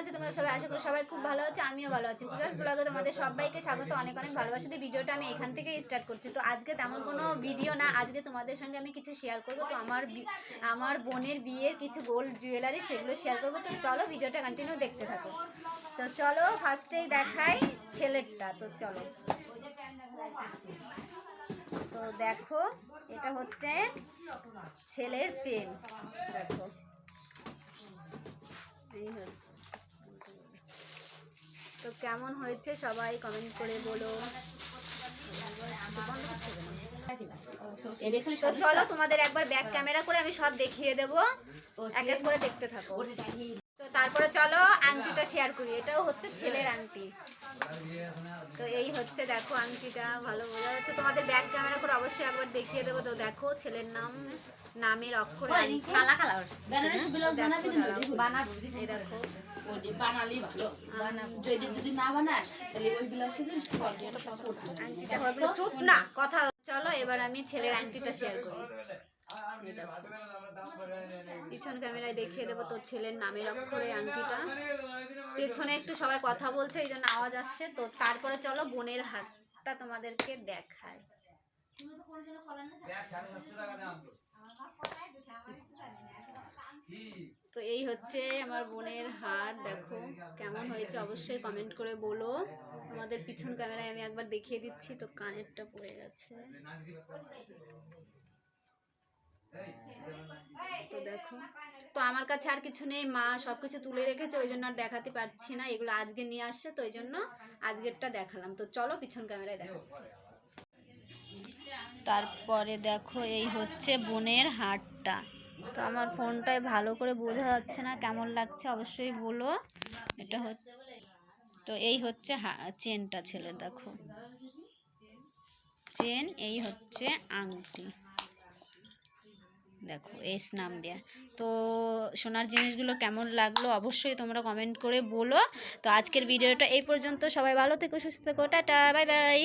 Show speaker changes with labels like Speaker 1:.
Speaker 1: আছো, তোমরা সবাই আশা করি সবাই খুব ভালো আছে, আমিও ভালো আছি। পূজাস ব্লগে তোমাদের সবাইকে স্বাগত, অনেক অনেক ভালোবাসা দিয়ে ভিডিওটা আমি এখান থেকে স্টার্ট করছি। তো আজকে তেমন কোনো ভিডিও না, আজকে তোমাদের সঙ্গে আমি কিছু শেয়ার করব। তো আমার আমার বোনের বিয়ের কিছু গোল্ড জুয়েলারি সেগুলো শেয়ার করব। তো চলো ভিডিওটা কন্টিনিউ দেখতে থাকো। তো চলো ফার্স্টেই দেখাই ছেলেরটা। তো চলো। তো দেখো, এটা হচ্ছে ছেলের চেন দেখো। এই হচ্ছে। কেমন হয়েছে সবাই কমেন্ট করে বলো। তো চলো তোমাদের একবার ব্যাক ক্যামেরা করে আমি সব দেখিয়ে দেবো। এক এক করে দেখতে থাকো। তো তারপরে চলো আংটিটা শেয়ার করি। এটাও হচ্ছে ছেলের আংটি। তো এই হচ্ছে দেখো আংটিটা ভালো বোঝা যাচ্ছে তোমাদের ব্যাক ক্যামেরা করে অবশ্যই একবার দেখিয়ে দেবো তো দেখো ছেলের নাম নামের অক্ষর
Speaker 2: কালা কালা বেনারসি ব্লাউজ
Speaker 1: দেখো,
Speaker 2: বানাবি
Speaker 1: দাঁড়াও।
Speaker 2: বানাবি
Speaker 1: এই দেখো
Speaker 2: ওই বানালি ভালো বানাবো যদি যদি না বানাস তাহলে ওই ব্লাউজের জিনিস কোয়ালিটিটা পাস করতে
Speaker 1: আংটিটা হবে চুপ না কথা চলো এবার আমি ছেলের আংটিটা শেয়ার করি পিছন ক্যামেরায় দেখিয়ে দেবো তোর ছেলের নামের অক্ষরে আংটিটা। পেছনে একটু সবাই কথা বলছে, এই জন্য আওয়াজ আসছে। তো তারপরে চলো বোনের হাতটা তোমাদেরকে দেখায় তো এই হচ্ছে আমার বোনের হার দেখো কেমন হয়েছে। অবশ্যই কমেন্ট করে বলো। তোমাদের পিছন ক্যামেরায় আমি একবার দেখিয়ে দিচ্ছি, তো কানেরটা পড়ে গেছে। দেখো। তো আমার কাছে আর কিছু নেই, মা সব কিছু তুলে রেখেছে, ওই জন্য আর দেখাতে পারছি না। এগুলো আজকে নিয়ে আসছে, তো ওই জন্য আজকেরটা দেখালাম। তো চলো পিছন ক্যামেরায় দেখাচ্ছি। তারপরে দেখো, এই হচ্ছে বোনের হারটা তো আমার ফোনটায় ভালো করে বোঝা যাচ্ছে না, কেমন লাগছে অবশ্যই বলো। এটা হচ্ছে, তো এই হচ্ছে চেনটা ছেলের, দেখো। চেন, এই হচ্ছে আংটি। দেখো, এস নাম দেয়া। তো সোনার জিনিসগুলো কেমন লাগল অবশ্যই তোমরা কমেন্ট করে বলো। তো আজকের ভিডিওটা এই পর্যন্ত। সবাই ভালো থেকো, সুস্থ থেকো। Tata, bye bye.